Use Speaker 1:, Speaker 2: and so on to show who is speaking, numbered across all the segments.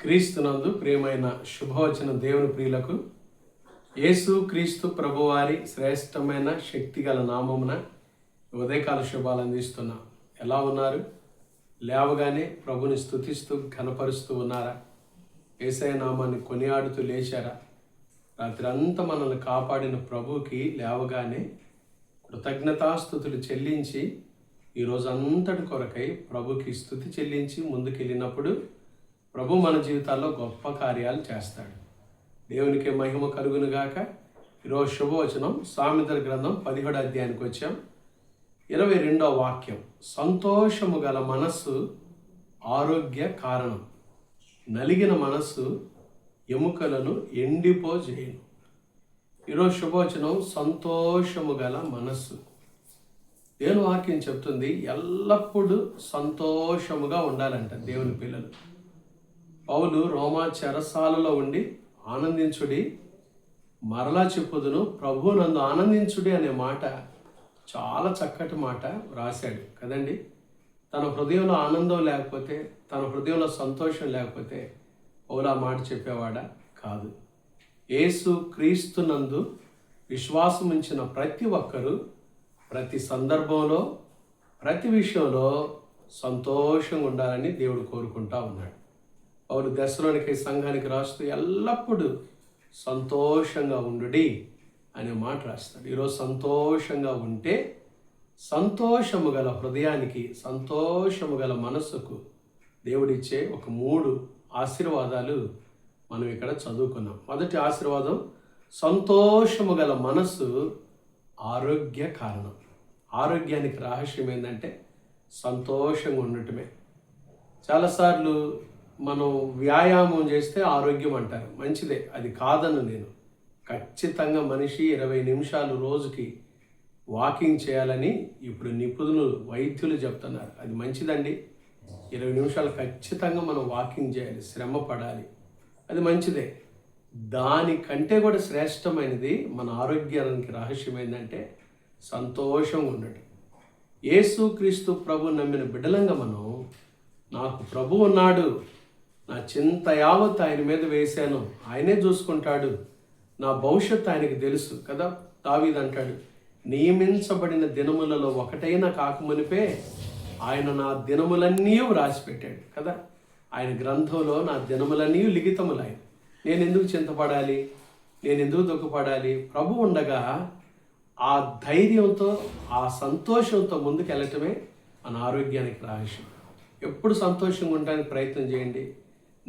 Speaker 1: క్రీస్తునందు ప్రియమైన శుభవచన దేవుని ప్రియులకు యేసు క్రీస్తు ప్రభువారి శ్రేష్టమైన శక్తిగల నామమున ఉదయకాల శుభాలు అందిస్తున్నా. ఎలా ఉన్నారు? లేవగానే ప్రభుని స్థుతిస్తూ ఘనపరుస్తూ ఉన్నారా? ఏసయ నామాన్ని కొనియాడుతూ లేచారా? రాత్రి అంతా మనల్ని కాపాడిన ప్రభుకి లేవగానే కృతజ్ఞతాస్థుతులు చెల్లించి ఈరోజు అంతటి కొరకై ప్రభుకి స్థుతి చెల్లించి ముందుకెళ్ళినప్పుడు ప్రభు మన జీవితాల్లో గొప్ప కార్యాలు చేస్తాడు. దేవునికి మహిమ కలుగును గాక. ఈరోజు శుభవచనం సామెతల గ్రంథం పదిహేడు అధ్యాయానికి వచ్చాం. ఇరవై రెండో వాక్యం సంతోషము గల మనస్సు ఆరోగ్య కారణం. నలిగిన మనస్సు ఎముకలను ఎండిపోజేయను. ఈరోజు శుభవచనం సంతోషము గల మనస్సు. దేవుని వాక్యం చెప్తుంది ఎల్లప్పుడూ సంతోషముగా ఉండాలంట దేవుని పిల్లలు. పౌలు రోమా చెరసాలలో ఉండి ఆనందించుడి. మరలా చెప్పుదును ప్రభు నందు ఆనందించుడి అనే మాట చాలా చక్కటి మాట రాశాడు కదండి. తన హృదయంలో ఆనందం లేకపోతే తన హృదయంలో సంతోషం లేకపోతే పౌలు ఆ మాట చెప్పేవాడా కాదు. యేసు క్రీస్తునందు విశ్వాసం ఉంచిన ప్రతి ఒక్కరూ ప్రతి సందర్భంలో ప్రతి విషయంలో సంతోషంగా ఉండాలని దేవుడు కోరుకుంటా ఉన్నాడు. అవును దశలోనికి సంఘానికి రాస్తూ ఎల్లప్పుడూ సంతోషంగా ఉండుడి అనే మాట రాస్తాడు. ఈరోజు సంతోషంగా ఉంటే సంతోషము గల హృదయానికి సంతోషము గల మనస్సుకు దేవుడిచ్చే ఒక మూడు ఆశీర్వాదాలు మనం ఇక్కడ చదువుకున్నాం. మొదటి ఆశీర్వాదం సంతోషము గల మనస్సు ఆరోగ్య కారణం. ఆరోగ్యానికి రహస్యం ఏంటంటే సంతోషంగా ఉండటమే. చాలాసార్లు మనం వ్యాయామం చేస్తే ఆరోగ్యం అంటారు. మంచిదే. అది కాదను నేను. ఖచ్చితంగా మనిషి ఇరవై నిమిషాలు రోజుకి వాకింగ్ చేయాలని ఇప్పుడు నిపుణులు వైద్యులు చెప్తున్నారు. అది మంచిదండి. ఇరవై నిమిషాలు ఖచ్చితంగా మనం వాకింగ్ చేయాలి. శ్రమ పడాలి. అది మంచిదే. దానికంటే కూడా శ్రేష్టమైనది మన ఆరోగ్యానికి రహస్యం ఏంటంటే సంతోషంగా ఉండటం యేసు క్రీస్తు ప్రభు నమ్మిన బిడ్డలంగా మనం నాకు ప్రభు ఉన్నాడు. నా చింత యావత్ ఆయన మీద వేశాను. ఆయనే చూసుకుంటాడు. నా భవిష్యత్తు ఆయనకి తెలుసు కదా? దావీద్ అంటాడు నియమించబడిన దినములలో ఒకటైన కాకమునిపే ఆయన నా దినములన్నీ వ్రాసి పెట్టాడు కదా? ఆయన గ్రంథంలో నా దినములన్నీ లిఖితములు నేను ఎందుకు చింతపడాలి? నేను ఎందుకు దుఃఖపడాలి? ప్రభు ఉండగా ఆ ధైర్యంతో ఆ సంతోషంతో ముందుకు వెళ్ళటమే మన ఆరోగ్యానికి రహస్యం. ఎప్పుడు సంతోషంగా ఉండడానికి ప్రయత్నం చేయండి.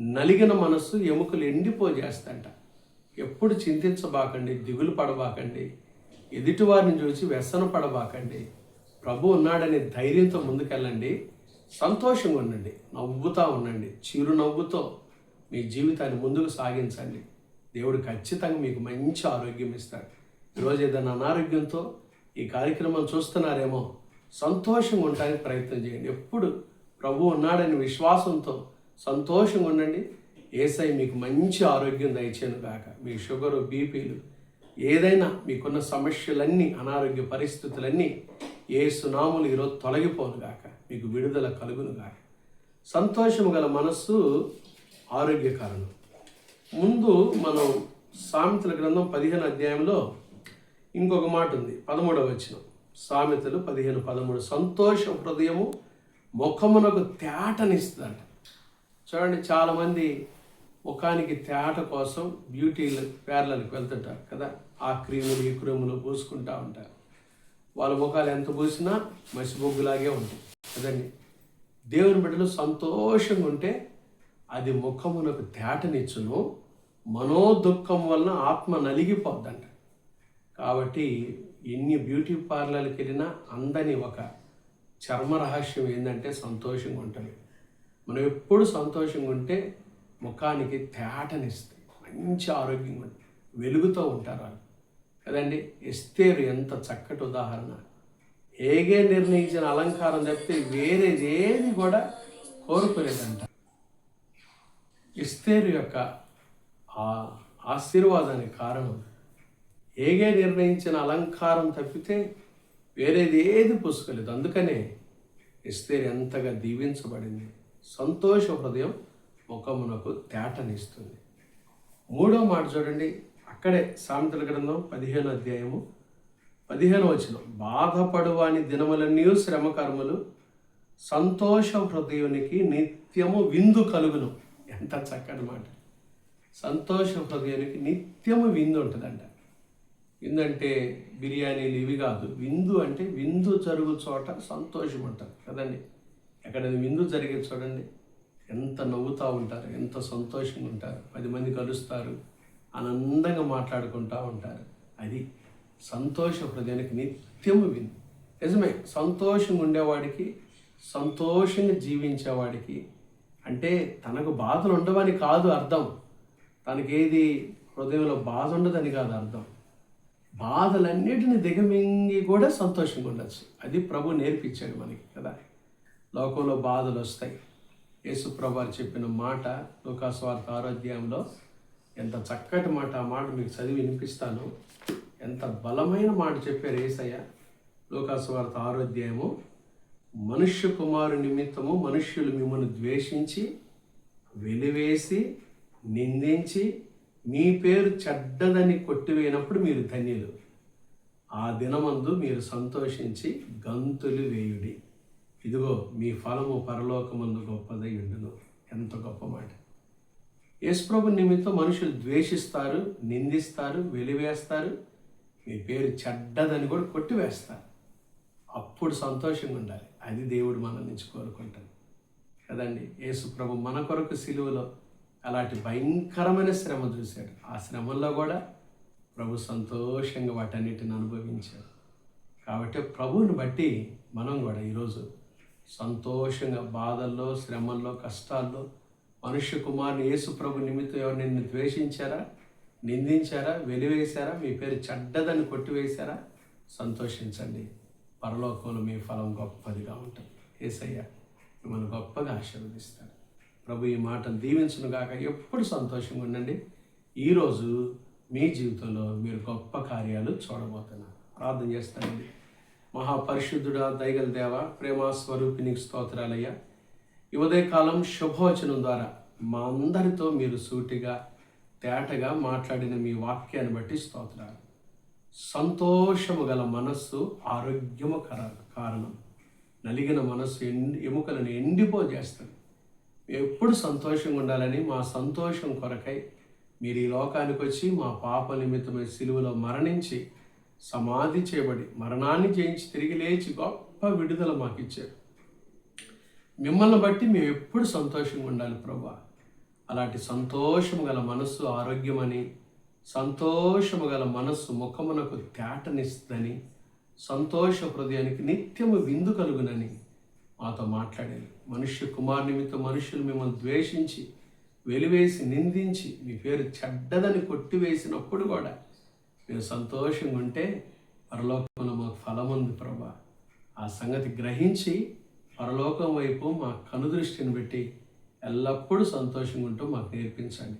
Speaker 1: నలిగిన మనస్సు ఎముకలు ఎండిపోజేస్తంట. ఎప్పుడు చింతించబాకండి దిగులు పడబాకండి ఎదుటివారిని చూసి వ్యసన పడబాకండి. ప్రభు ఉన్నాడనే ధైర్యంతో ముందుకెళ్ళండి సంతోషంగా ఉండండి నవ్వుతూ ఉండండి చిరునవ్వుతో మీ జీవితాన్ని ముందుకు సాగించండి. దేవుడు ఖచ్చితంగా మీకు మంచి ఆరోగ్యం ఇస్తాడు. ఈరోజు ఏదైనా అనారోగ్యంతో ఈ కార్యక్రమం చూస్తున్నారేమో సంతోషంగా ఉండడానికి ప్రయత్నం చేయండి. ఎప్పుడు ప్రభు ఉన్నాడని విశ్వాసంతో సంతోషంగా ఉండండి ఏసై మీకు మంచి ఆరోగ్యం దయచేను కాక మీ షుగరు బీపీలు ఏదైనా మీకున్న సమస్యలన్నీ అనారోగ్య పరిస్థితులన్నీ ఏ సునాములు ఈరోజు తొలగిపోను గాక. మీకు విడుదల కలుగును గాక. సంతోషము గల మనస్సు ఆరోగ్యకరణం ముందు మనం సామెతల గ్రంథం పదిహేను అధ్యాయంలో ఇంకొక మాట ఉంది. పదమూడవ వచ్చిన సామెతలు పదిహేను పదమూడు. సంతోష హృదయము ముఖమునకు తేటనిస్తుందంట. చూడండి చాలామంది ముఖానికి తేట కోసం బ్యూటీ పేర్లకు వెళ్తుంటారు కదా. ఆ క్రీములు ఈ క్రీములు పూసుకుంటా ఉంటారు. వాళ్ళ ముఖాలు ఎంత పూసినా మసిబొగ్గులాగే ఉంటాయి. కదండి దేవుని బిడ్డలు సంతోషంగా ఉంటే అది ముఖమునకు తేటనిచ్చును. మనోదుఖం వలన ఆత్మ నలిగిపోద్దంట. కాబట్టి ఎన్ని బ్యూటీ పార్లర్కి వెళ్ళినా అందని ఒక చర్మ రహస్యం ఏంటంటే సంతోషంగా ఉంటుంది. మనం ఎప్పుడు సంతోషంగా ఉంటే ముఖానికి తేటనిస్తాయి మంచి ఆరోగ్యంగా ఉంటుంది వెలుగుతూ ఉంటారు వాళ్ళు. కదండి? ఎస్తేరు ఎంత చక్కటి ఉదాహరణ. ఏగే నిర్ణయించిన అలంకారం తప్పితే వేరేది ఏది కూడా కోరుకోలేదంట. ఇస్తేరు యొక్క ఆ ఆశీర్వాదానికి కారణం ఏగే నిర్ణయించిన అలంకారం తప్పితే వేరేది ఏది పుసుకోలేదు. అందుకనే ఇస్తేరు ఎంతగా దీవించబడింది. సంతోష హృదయం ముఖమునకు తేటనిస్తుంది. మూడో మాట చూడండి. అక్కడే సామెతల గ్రంథం పదిహేను అధ్యాయము పదిహేను వచ్చిన బాధపడువాని దినములన్నీ శ్రమ కర్మలు సంతోష హృదయునికి నిత్యము విందు కలుగును. ఎంత చక్కటి మాట. సంతోష హృదయానికి నిత్యము విందు ఉంటుందంట. విందు అంటే బిర్యానీలు ఇవి కాదు. విందు అంటే విందు జరుగు చోట సంతోషం ఉంటుంది కదండి? ఎక్కడ విందు జరిగేది చూడండి. ఎంత నవ్వుతూ ఉంటారు ఎంత సంతోషంగా ఉంటారు. పది మంది కలుస్తారు ఆనందంగా మాట్లాడుకుంటూ ఉంటారు. అది సంతోష హృదయానికి నిత్యము విందు. నిజమే సంతోషంగా ఉండేవాడికి సంతోషంగా జీవించేవాడికి అంటే తనకు బాధలు ఉండవని కాదు అర్థం. తనకేది హృదయంలో బాధ ఉండదని కాదు అర్థం. బాధలన్నిటిని దిగమింగి కూడా సంతోషంగా ఉండొచ్చు. అది ప్రభు నేర్పించాడు మనకి కదా. లోకంలో బాధలు వస్తాయి. యేసుప్రభారు చెప్పిన మాట లోకాస్వార్త ఆరోగ్యంలో ఎంత చక్కటి మాట ఆ మాట మీకు చదివి వినిపిస్తాను. ఎంత బలమైన మాట చెప్పారు ఏసయ్య. లోకాస్వార్థ ఆరోగ్యము మనుష్య కుమారు నిమిత్తము మనుష్యులు మిమ్మల్ని ద్వేషించి వెలివేసి నిందించి మీ పేరు చెడ్డదని కొట్టివేయినప్పుడు మీరు ధన్యులు. ఆ దినమందు మీరు సంతోషించి గంతులు వేయుడి. ఇదిగో మీ ఫలము పరలోకమందు గొప్పదై ఉండును. ఎంత గొప్ప మాట. యేసుప్రభు నిమిత్తం మనుషులు ద్వేషిస్తారు నిందిస్తారు వెలివేస్తారు. మీ పేరు చెడ్డదని కూడా కొట్టివేస్తారు. అప్పుడు సంతోషంగా ఉండాలి. అది దేవుడు మన నుంచి కోరుకుంటాడు. కదండి? యేసుప్రభు మన కొరకు సిలువలో అలాంటి భయంకరమైన శ్రమ చూశాడు. ఆ శ్రమల్లో కూడా ప్రభు సంతోషంగా వాటన్నిటిని అనుభవించాడు. కాబట్టి ప్రభువుని బట్టి మనం కూడా ఈరోజు సంతోషంగా బాధల్లో శ్రమల్లో కష్టాల్లో మనుష్య కుమారుని యేసు ప్రభు నిమిత్తం ఎవరు నిన్ను ద్వేషించారా? నిందించారా? వెలివేశారా? మీ పేరు చెడ్డదని కొట్టివేశారా? సంతోషించండి. పరలోకంలో మీ ఫలం గొప్పదిగా ఉంటుంది. ఏసయ్య మిమ్మల్ని గొప్పగా ఆశీర్వదిస్తాడు. ప్రభు ఈ మాటను దీవించును గాక. ఎప్పుడు సంతోషంగా ఉండండి. ఈరోజు మీ జీవితంలో మీరు గొప్ప కార్యాలు చూడబోతున్నారు. ప్రార్థన చేస్తానండి. మహాపరిశుద్ధుడా దైగల దేవ ప్రేమ స్వరూపినికి స్తోత్రాలయ్యా. ఈ ఉదయకాలం శుభవచనం ద్వారా మా అందరితో మీరు సూటిగా తేటగా మాట్లాడిన మీ వాక్యాన్ని బట్టి స్తోత్రాలు. సంతోషము గల మనస్సు ఆరోగ్యము కర కారణం. నలిగిన మనస్సు ఎండి ఎముకలను ఎండిపోజేస్తుంది. ఎప్పుడు సంతోషంగా ఉండాలని మా సంతోషం కొరకై మీరు ఈ లోకానికి వచ్చి మా పాప నిమిత్తమై సిలువలో మరణించి సమాధి చేయబడి మరణాన్ని జయించి తిరిగి లేచి గొప్ప విడుదల మాకు ఇచ్చారు మిమ్మల్ని బట్టి మేము ఎప్పుడు సంతోషంగా ఉండాలి ప్రభా అలాంటి సంతోషము గల మనస్సు ఆరోగ్యమని సంతోషము గల మనస్సు ముఖమునకు తేటనిస్తుందని సంతోష హృదయానికి నిత్యము విందు కలుగునని మాతో మాట్లాడారు. మనుష్య కుమార్ నిమిత్తం మనుషులు మిమ్మల్ని ద్వేషించి వెలివేసి నిందించి మీ పేరు చెడ్డదని కొట్టివేసినప్పుడు కూడా మీరు సంతోషంగా ఉంటే పరలోకంలో మాకు ఫలం ఉంది ప్రభా. ఆ సంగతి గ్రహించి పరలోకం వైపు మా కనుదృష్టిని పెట్టి ఎల్లప్పుడూ సంతోషంగా ఉంటూ మాకు నేర్పించండి.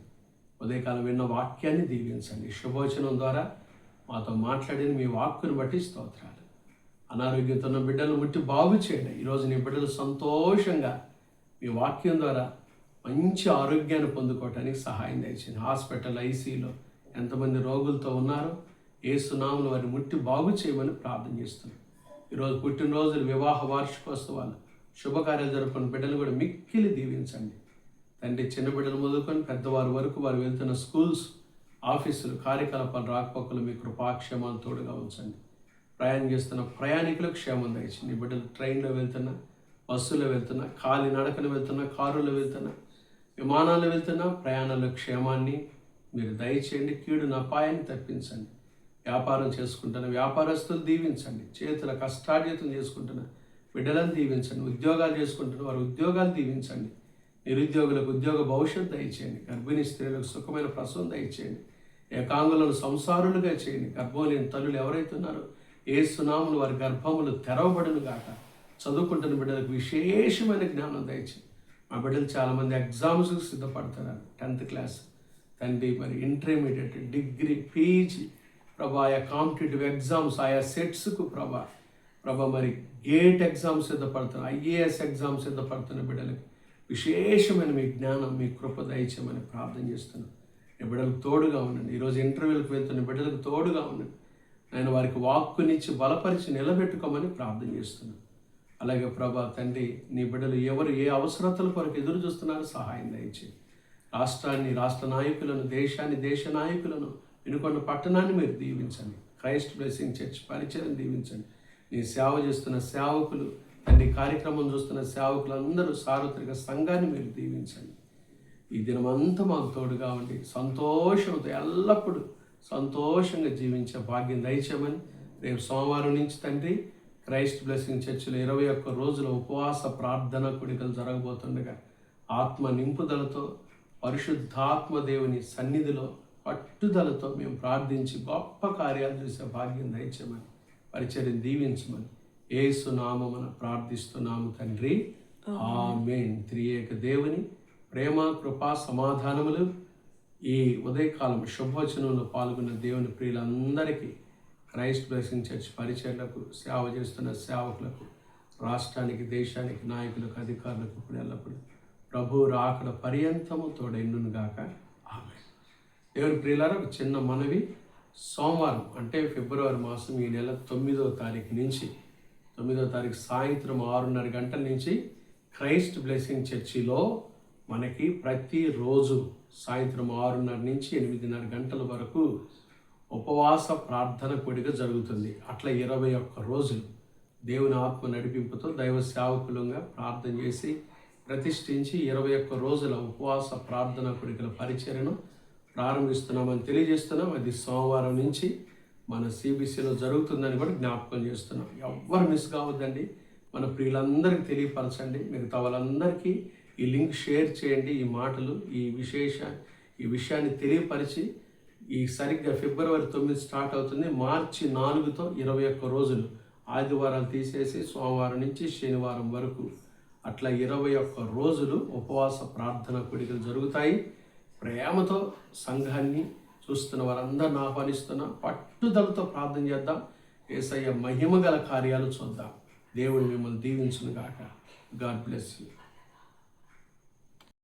Speaker 1: ఉదయకాలం విన్న వాక్యాన్ని దీవించండి. శుభవచనం ద్వారా మాతో మాట్లాడిన మీ వాక్కుని బట్టి స్తోత్రాలు. అనారోగ్యంతో ఉన్న బిడ్డలు ముట్టి బాగు చేయండి. ఈరోజు నీ బిడ్డలు సంతోషంగా మీ వాక్యం ద్వారా మంచి ఆరోగ్యాన్ని పొందుకోవటానికి సహాయం దయచేయండి. హాస్పిటల్ ఐసీలో ఎంతమంది రోగులతో ఉన్నారో? ఏసునామలు వారిని ముట్టి బాగు చేయమని ప్రార్థన చేస్తున్నాం. ఈరోజు పుట్టినరోజులు వివాహ వార్షికోత్సవాలు శుభకార్యాలు జరుపుకున్న బిడ్డలు కూడా మిక్కిలి దీవించండి. తండ్రి చిన్న బిడ్డలు మొదలుకొని పెద్దవారి వరకు వారు వెళ్తున్న స్కూల్స్ ఆఫీసులు కార్యకలాపాలు రాకపోకలు మీ కృపాక్షేమాలు తోడుగా ఉంచండి. ప్రయాణం చేస్తున్న ప్రయాణికులకు క్షేమం దయచండి బిడ్డలు ట్రైన్లో వెళ్తున్నా బస్సులో వెళ్తున్నా ఖాళీ నడకలు వెళ్తున్నా కారులో వెళ్తున్నా విమానాలు వెళ్తున్నా ప్రయాణాల క్షేమాన్ని మీరు దయచేయండి కీడు అపాయాన్ని తప్పించండి. వ్యాపారం చేసుకుంటున్న వ్యాపారస్తులు దీవించండి. చేతుల కష్టార్జితం చేసుకుంటున్న బిడ్డలను దీవించండి. ఉద్యోగాలు చేసుకుంటున్న వారి ఉద్యోగాలు దీవించండి. నిరుద్యోగులకు ఉద్యోగ భవిష్యత్తు దయచేయండి. గర్భిణీ స్త్రీలకు సుఖమైన ప్రసవం దయచేయండి. ఏకాంగులను సంసారులుగా చేయండి. గర్భం లేని తల్లులు ఎవరైతే ఉన్నారో ఏ సునాములు వారి గర్భములు తెరవబడును గాక. చదువుకుంటున్న బిడ్డలకు విశేషమైన జ్ఞానం దయచేయండి. మా బిడ్డలు చాలామంది ఎగ్జామ్స్కి సిద్ధపడుతున్నారు టెన్త్ క్లాస్ తండ్రి మరి ఇంటర్మీడియట్ డిగ్రీ పీజీ ప్రభా ఆయా కాంపిటేటివ్ ఎగ్జామ్స్ ఆయా సెట్స్కు ప్రభా ప్రభా మరి గేట్ ఎగ్జామ్స్ సిద్ధపడుతున్న ఐఏఎస్ ఎగ్జామ్స్ సిద్ధపడుతున్న బిడ్డలకి విశేషమైన మీ జ్ఞానం మీ కృప దయచేయమని ప్రార్థన చేస్తున్నాను ఈ బిడ్డలకు తోడుగా ఉండండి. ఈరోజు ఇంటర్వ్యూలకు వెళ్తున్న బిడ్డలకు తోడుగా ఉండండి. నేను వారికి వాక్కునిచ్చి బలపరిచి నిలబెట్టుకోమని ప్రార్థన చేస్తున్నాను అలాగే ప్రభా తండ్రి నీ బిడ్డలు ఎవరు ఏ అవసరతల కొరకు ఎదురు చూస్తున్నారో సహాయం దయచేయండి. రాష్ట్రాన్ని రాష్ట్ర నాయకులను దేశాన్ని దేశ నాయకులను వినుకొండ పట్టణాన్ని మీరు దీవించండి. క్రైస్ట్ బ్లెస్సింగ్ చర్చ్ పరిచయం దీవించండి. నీ సేవ చేస్తున్న సేవకులు తండ్రి కార్యక్రమం చూస్తున్న సేవకులందరూ సార్వత్రిక సంఘాన్ని మీరు దీవించండి. ఈ దినమంతా మాకు తోడుగా ఉండి సంతోషంతో ఎల్లప్పుడూ సంతోషంగా జీవించే భాగ్యం దయచేయమని రేపు సోమవారం నుంచి తండ్రి క్రైస్ట్ బ్లెస్సింగ్ చర్చిలో ఇరవై ఒక్క రోజుల ఉపవాస ప్రార్థన కుడికలు జరగబోతుండగా ఆత్మ నింపుదలతో పరిశుద్ధాత్మ దేవుని సన్నిధిలో పట్టుదలతో మేము ప్రార్థించి గొప్ప కార్యాలు చేసే భాగ్యం దయచేమని పరిచయం దీవించమని ఏసు నామమున ప్రార్థిస్తున్నాము తండ్రి. మేన్ త్రియేక దేవుని ప్రేమ కృపా సమాధానములు ఈ ఉదయకాలం శుభవచనంలో పాల్గొన్న దేవుని ప్రియులందరికీ క్రైస్ట్ బ్లెసింగ్ చర్చ్ పరిచయలకు సేవ చేస్తున్న సేవకులకు రాష్ట్రానికి దేశానికి నాయకులకు అధికారులకు ఇప్పుడు ఎల్లప్పుడూ ప్రభు రాకడ పర్యంతము తోడెన్నును గాక. ఆమె దేవుని ప్రియులారా ఒక చిన్న మనవి. సోమవారం అంటే ఫిబ్రవరి మాసం ఈ నెల తొమ్మిదో తారీఖు నుంచి తొమ్మిదవ తారీఖు సాయంత్రం ఆరున్నర గంటల నుంచి క్రైస్ట్ బ్లెస్సింగ్ చర్చిలో మనకి ప్రతిరోజు సాయంత్రం ఆరున్నర నుంచి ఎనిమిదిన్నర గంటల వరకు ఉపవాస ప్రార్థన కూడిక జరుగుతుంది. అట్లా ఇరవై ఒక్క రోజులు దేవుని ఆత్మ నడిపింపుతో దైవ సేవకులంగా ప్రార్థన చేసి ప్రతిష్ఠించి ఇరవై ఒక్క రోజుల ఉపవాస ప్రార్థన కొడుకుల పరిచర్యను ప్రారంభిస్తున్నామని తెలియజేస్తున్నాం. అది సోమవారం నుంచి మన సిబిసిలో జరుగుతుందని కూడా జ్ఞాపకం చేస్తున్నాం. ఎవ్వరు మిస్ కావద్దండి. మన ప్రియులందరికీ తెలియపరచండి. మిగతా వాళ్ళందరికీ ఈ లింక్ షేర్ చేయండి. ఈ మాటలు ఈ విశేష ఈ విషయాన్ని తెలియపరిచి ఈ సరిగ్గా ఫిబ్రవరి తొమ్మిది స్టార్ట్ అవుతుంది. మార్చి నాలుగుతో ఇరవై ఒక్క రోజులు ఆదివారాలు తీసేసి సోమవారం నుంచి శనివారం వరకు అట్లా ఇరవై ఒక్క రోజులు ఉపవాస ప్రార్థన కోడికలు జరుగుతాయి. ప్రేమతో సంఘాన్ని చూస్తున్న వారందరిని ఆహ్వానిస్తున్నాం పట్టుదలతో ప్రార్థన చేద్దాం. ఏసయ్య మహిమ గల కార్యాలు చూద్దాం. దేవుడు మిమ్మల్ని దీవించును గాక గాడ్ బ్లెస్ యూ.